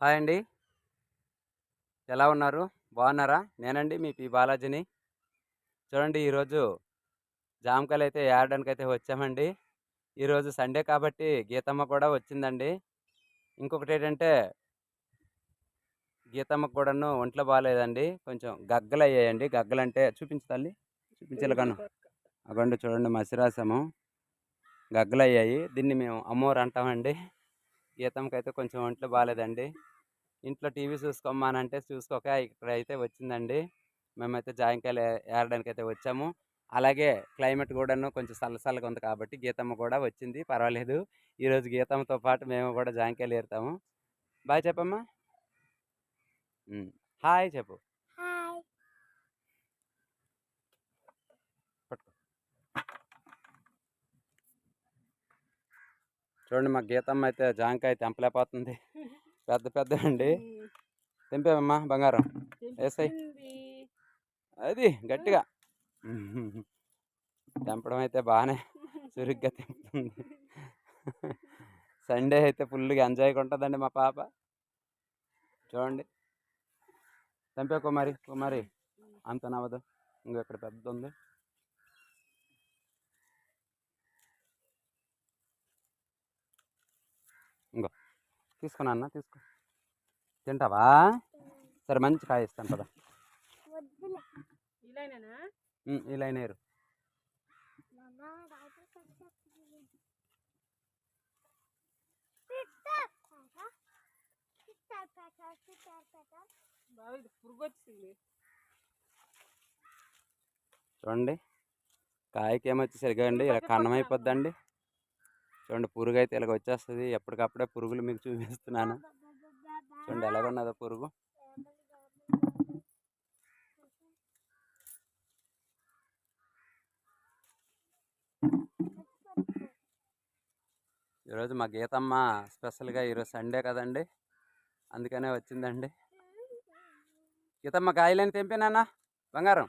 Hi అండి. ఎలా ఉన్నారు? బాగున్నారా? నేనండి మీ పి. బాలాజీని. చూడండి ఈరోజు జామకాయలు అయితే ఏడడానికి అయితే వచ్చామండి. ఈరోజు సండే కాబట్టి గీతమ్మ కూడా వచ్చిందండి. ఇంకొకటి ఏంటంటే గీతమ్మ కూడాను ఒంట్లో బాగాలేదండి కొంచెం గగ్గలు అయ్యాయండి గగ్గలు అంటే చూపించు తల్లి. చూపించలేగాను అగండి చూడండి మసిరాసము. గగ్గలు అయ్యాయి దీన్ని మేము అమ్మోరు అంటామండి. గీతమ్మకి అయితే కొంచెం ఒంట్లో బాగాలేదండి ఇంట్లో టీవీ చూసుకోమానంటే చూసుకోక ఇక్కడ అయితే వచ్చిందండి. మేమైతే జాయింకాయలు ఏరడానికి అయితే వచ్చాము. అలాగే క్లైమేట్ కూడాను కొంచెం చల్లచల్లగా ఉంది కాబట్టి గీతమ్మ కూడా వచ్చింది. పర్వాలేదు. ఈరోజు గీతమ్మతో పాటు మేము కూడా జాయింకాయలు ఏరుతాము. బాయ్ చెప్పమ్మా. హాయ్ చెప్పు హాయ్ పట్టుకో చూడండి మా గీతమ్మ అయితే జాంకాయ తెంపలేకపోతుంది. పెద్ద పెద్ద అండి తెంపేమమ్మా బంగారం. వేసాయి అది గట్టిగా. తెంపడం అయితే బాగానే చురుగ్గా తెంపుతుంది. సండే అయితే ఫుల్గా ఎంజాయ్గా ఉంటుందండి మా పాప. చూడండి. తెంపే కుమారి కుమారి. అంత నవ్వదు. ఇంకో ఇక్కడ పెద్ద ఉంది ఇంకో తీసుకున్నా అన్న తీసుకో తింటావా? సరే మంచి కాయ ఇస్తాను కదా ఇలా అయినారు చూడండి కాయకి ఏమొచ్చి సరిగా అండి ఇలా కన్నం అయిపోద్దండి. చూడండి పురుగు అయితే ఇలాగ వచ్చేస్తుంది. ఎప్పటికప్పుడే పురుగులు మీకు చూపిస్తున్నాను. చూడండి ఎలాగున్నదో పురుగు. ఈరోజు మా గీతమ్మ స్పెషల్గా ఈరోజు సండే కదండి. అందుకనే వచ్చిందండి. గీతమ్మ కాయలని తెంపినానా బంగారం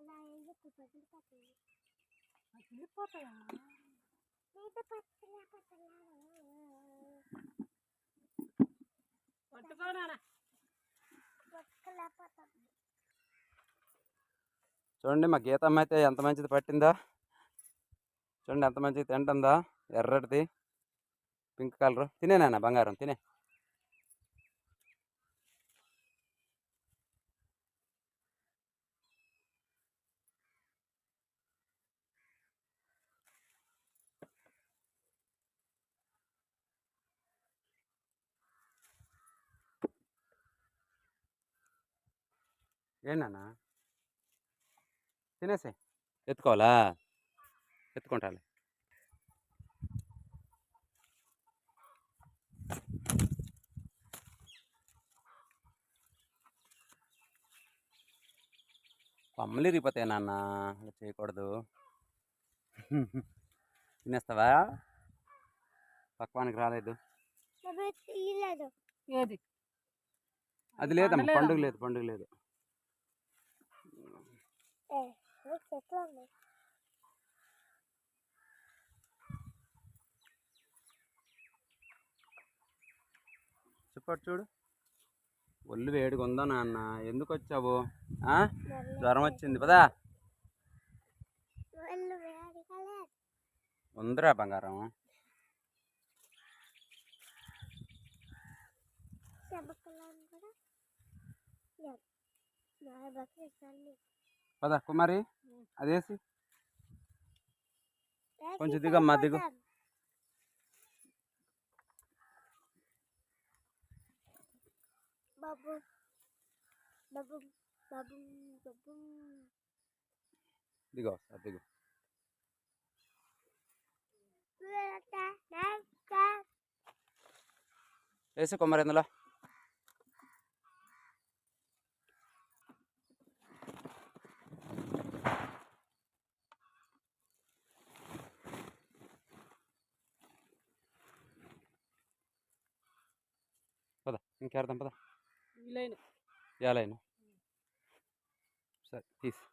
అలా ఎందుకు పదులు పట్టింది వెళ్ళిపోతాయమ్మా చూడండి మా గీతమ్మ అయితే ఎంత మంచిది పట్టిందా? చూడండి ఎంత మంచిది తింటుందా? ఎర్రటిది. Pink colour. తినేనా బంగారం తినే. ఏంటన్నా తినేసే. ఎత్తుకోవాలా? ఎత్తుకుంటాలే. కొమ్మలు ఇరిగిపోతాయి నాన్న. అలా చేయకూడదు. తినేస్తావా? పక్వానికి రాలేదు. అది లేదమ్మా? పండుగ లేదు పండుగ లేదు. చెట్లు చెప్పాడు చూడు. ఒళ్ళు వేడిగా ఉందా నాన్న? ఎందుకు వచ్చావు. జ్వరం వచ్చింది. పదా. ఉందిరా బంగారం. కూడా పద కుమారి అదేసి కొంచెం దిగమ్మా, దిగు. బాబు బాబు బాబు బాబు దిగో ఒకసారి దిగు వేసి కుమారి ఇందులో ఇవ్వాలైనా సరే తీసి.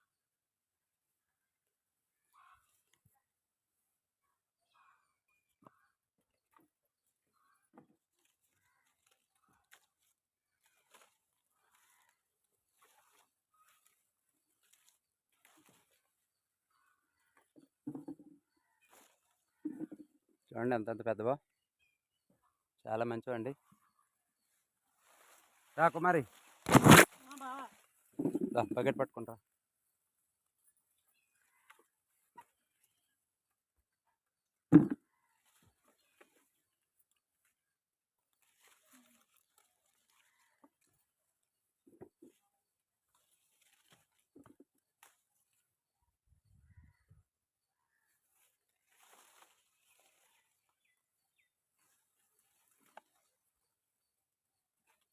చూడండి అంతంత పెద్దవా. చాలా మంచివండి రా కుమారి. బకెట్ పట్టుకుంటా.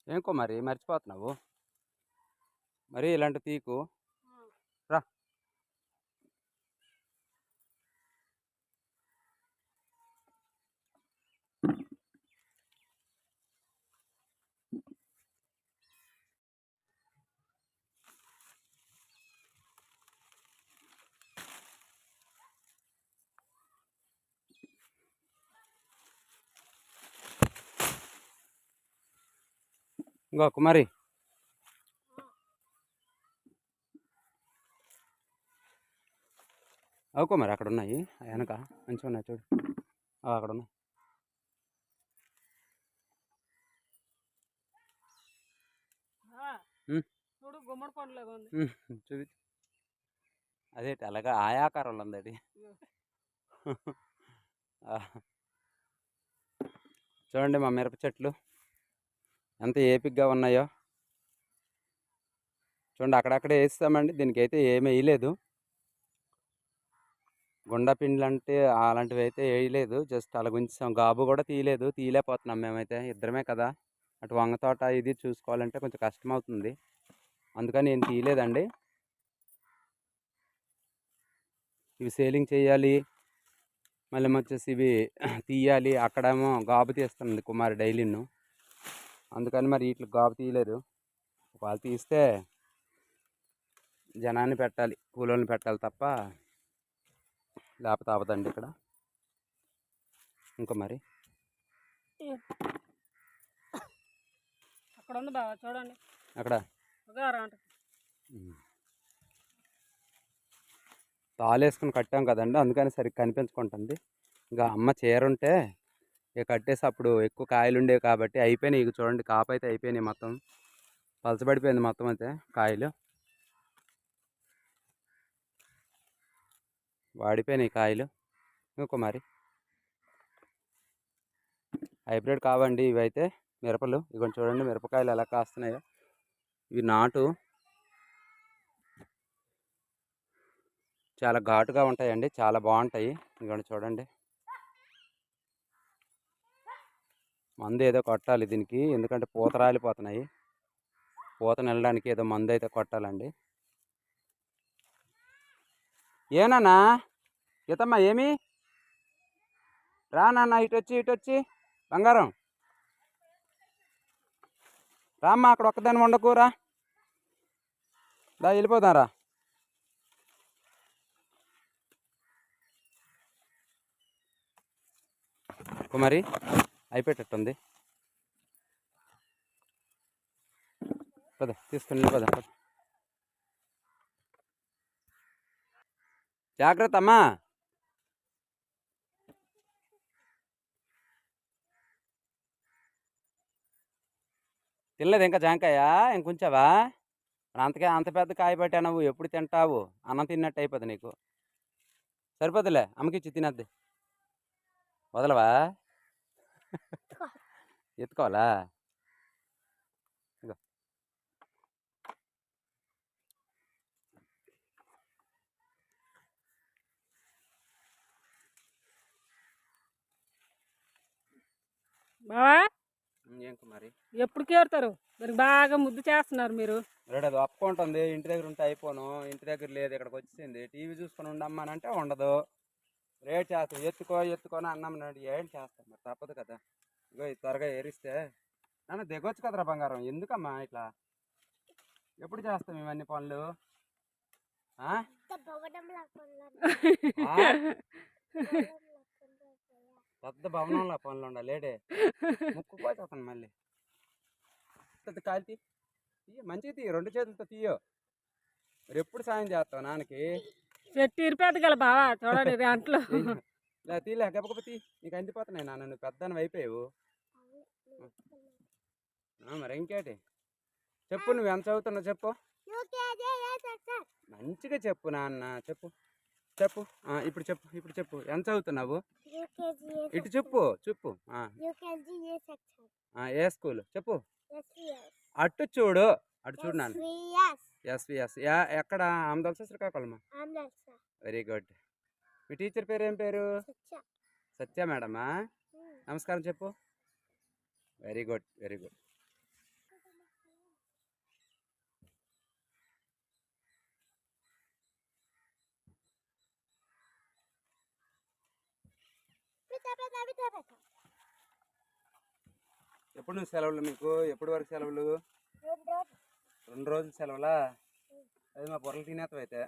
ఏం కుమారి మర్చిపోతున్నావు? మరి ఇలాంటి తీకు. రా. ఇంకో కుమారి అవు కుమారి అక్కడ ఉన్నాయి వెనక మంచిగా ఉన్నాయి చూడు. అక్కడ ఉన్నాయి. చూడు గుమ్మడి పండులాగా ఉంది. చూపి అదే అలాగా ఆయా ఆకారంలో ఉంది అది. చూడండి మా మిరప చెట్లు. ఎంత ఏపిగ్గా ఉన్నాయో. చూడండి అక్కడక్కడే వేస్తామండి. దీనికి అయితే ఏమీ వేయలేదు. గుండపిండ్లు అంటే అలాంటివి అయితే వేయలేదు జస్ట్ అలా గుంచాం గాబు కూడా తీయలేదు. తీయలేకపోతున్నాం మేమైతే. ఇద్దరమే కదా. అటు వంగ తోట ఇది చూసుకోవాలంటే కొంచెం కష్టం అవుతుంది అందుకని నేను తీయలేదండి. ఇవి సేలింగ్ చేయాలి. మళ్ళీ వచ్చేసి ఇవి తీయాలి. అక్కడేమో గాబు తీస్తుంది కుమారి డైలీను. అందుకని మరి వీటికి గాబు తీయలేదు. వాళ్ళు తీస్తే జనాన్ని పెట్టాలి. కూలోళ్ళని పెట్టాలి తప్ప లేకపోతే అవదండి ఇక్కడ. ఇంకా మరి. అక్కడ ఉంది బావా చూడండి. అక్కడ? తాళేసుకుని కట్టాం కదండి అందుకని సరిగ్గా కనిపించుకుంటుంది. ఇంకా అమ్మ చీర ఉంటే ఇక కట్టేసి అప్పుడు ఎక్కువ కాయలు ఉండేవి కాబట్టి అయిపోయినాయి. ఇక చూడండి కాపు అయితే అయిపోయినాయి మొత్తం. పలచబడిపోయింది మొత్తం అయితే కాయలు. వాడిపోయినాయి కాయలు. ఇంకో మరి. హైబ్రిడ్ కావండి ఇవైతే మిరపలు. ఇవన్నీ చూడండి మిరపకాయలు ఎలా కాస్తున్నాయో. ఇవి నాటు. చాలా ఘాటుగా ఉంటాయండి. చాలా బాగుంటాయి. ఇదిగోండి చూడండి. మందు ఏదో కొట్టాలి దీనికి. ఎందుకంటే పూత రాలిపోతున్నాయి. పూత నెలడానికి ఏదో మందు అయితే కొట్టాలండి. ఏనానా ఈతమ్మా ఏమి? రా నాన్న ఇటు వచ్చి ఇటు వచ్చి బంగారం. రామ్మా అక్కడ ఒక్కదాన్ని వండకూరా. దా వెళ్ళిపోదాం రా కుమారి అయిపోయేటట్టుంది. పద తీసుకుని పద పద. జాగ్రత్త అమ్మా తినలేదు ఇంకా జాంకాయ ఇంకొంచావా అంతకే అంత పెద్ద కాయ నువ్వు ఎప్పుడు తింటావు? అన్నం తిన్నట్టు అయిపోతుంది నీకు. సరిపోతులే అమ్మకిచ్చి తినద్ది. వదలవా? ఎత్తుకోవాలా? బావా? ఏం కుమారి? ఎప్పుడు కేరుతారు? దానికి బాగా ముద్దు చేస్తున్నారు మీరు. రెడీ అది ఒప్పుకుంటుంది. ఇంటి దగ్గర ఉంటే అయిపోను. ఇంటి దగ్గర లేదు ఇక్కడికి వచ్చింది. టీవీ చూసుకొని ఉండమ్మనంటే ఉండదు. రేట్ చేస్తాం. ఎత్తుకో ఎత్తుకొని అన్నామన్నాడు ఏం చేస్తాం? మరి తప్పదు కదా. ఇగో త్వరగా ఏరిస్తే. నన్ను దిగొచ్చు కదరా బంగారం. ఎందుకమ్మా ఇట్లా? ఎప్పుడు చేస్తాం ఇవన్నీ పనులు? ఆ? పెద్ద భవనంలో పనులు ఉండాలి. లేడే. ముక్కు పోతాను మళ్ళీ. పెద్ద కాల్తీ తీయ మంచిగా తీయ రెండు చేతులతో తీయో. మరి ఎప్పుడు సాయం చేస్తావు నాన్నకి? చెట్టు ఇరిపేది గల బావా చూడండి అంట్లో. తీలే గబగబతి నీకు అందిపోతున్నాయి నాన్న నువ్వు పెద్దాన్ని అయిపోయావు. మరి ఇంకేటి? చెప్పు నువ్వు ఎంత చదువుతున్నావు చెప్పు. యూకేజీ ఏ సెక్షన్ మంచిగా చెప్పు నాన్న చెప్పు. చెప్పు. ఇప్పుడు చెప్పు ఇప్పుడు చెప్పు. ఎంత చదువుతున్నావు? ఇటు చెప్పు చెప్పు. ఏ స్కూల్? చెప్పు. అటు చూడు అటు చూడు నాన్న. ఎస్విఎస్ ఎక్కడ? ఆమదల శ్రీకాకుళమా వెరీ గుడ్. మీ టీచర్ పేరు ఏం పేరు? సత్య. సత్య మేడమా? నమస్కారం చెప్పు. వెరీ గుడ్ వెరీ గుడ్ పిత పిత పిత పిత ఎప్పుడు నువ్వు సెలవులు మీకు? ఎప్పుడు వరకు సెలవులు? రెండు రోజులు సెలవులా? అది మా పొరలు తినేస్తావు అయితే.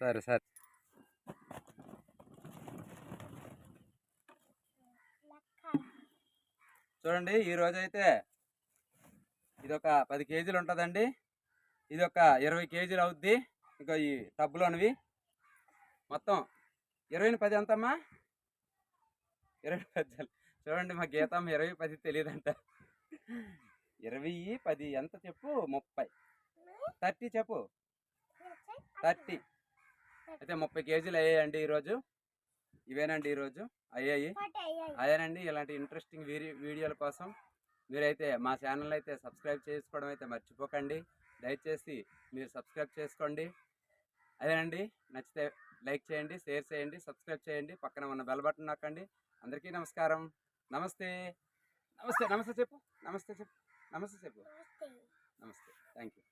సరే సరే. చూడండి ఈ అయితే ఇది ఒక పది కేజీలు ఉంటుందండి. ఇది ఒక ఇరవై కేజీలు అవుద్ది. ఇంకా ఈ టబ్బులోనివి మొత్తం ఇరవై పది ఎంతమ్మా? ఇరవై పది చూడండి మా గీతమ్మ ఇరవై పది తెలియదంట ఇరవై పది ఎంత చెప్పు? ముప్పై. థర్టీ చెప్పు. థర్టీ. అయితే ముప్పై కేజీలు అయ్యాయండి ఈరోజు. ఇవేనండి ఈరోజు? అయ్యాయి? అదేనండి ఇలాంటి ఇంట్రెస్టింగ్ వీడియోల కోసం మీరైతే మా ఛానల్ అయితే సబ్స్క్రైబ్ చేసుకోవడం అయితే మర్చిపోకండి. దయచేసి మీరు సబ్స్క్రైబ్ చేసుకోండి. అదేనండి. నచ్చితే లైక్ చేయండి షేర్ చేయండి సబ్స్క్రైబ్ చేయండి పక్కన ఉన్న బెల్ బటన్ నొక్కండి. అందరికీ నమస్కారం. నమస్తే. నమస్తే. నమస్తే చెప్పు. నమస్తే చెప్పు. నమస్తే చెప్పు. నమస్తే. నమస్తే. Thank you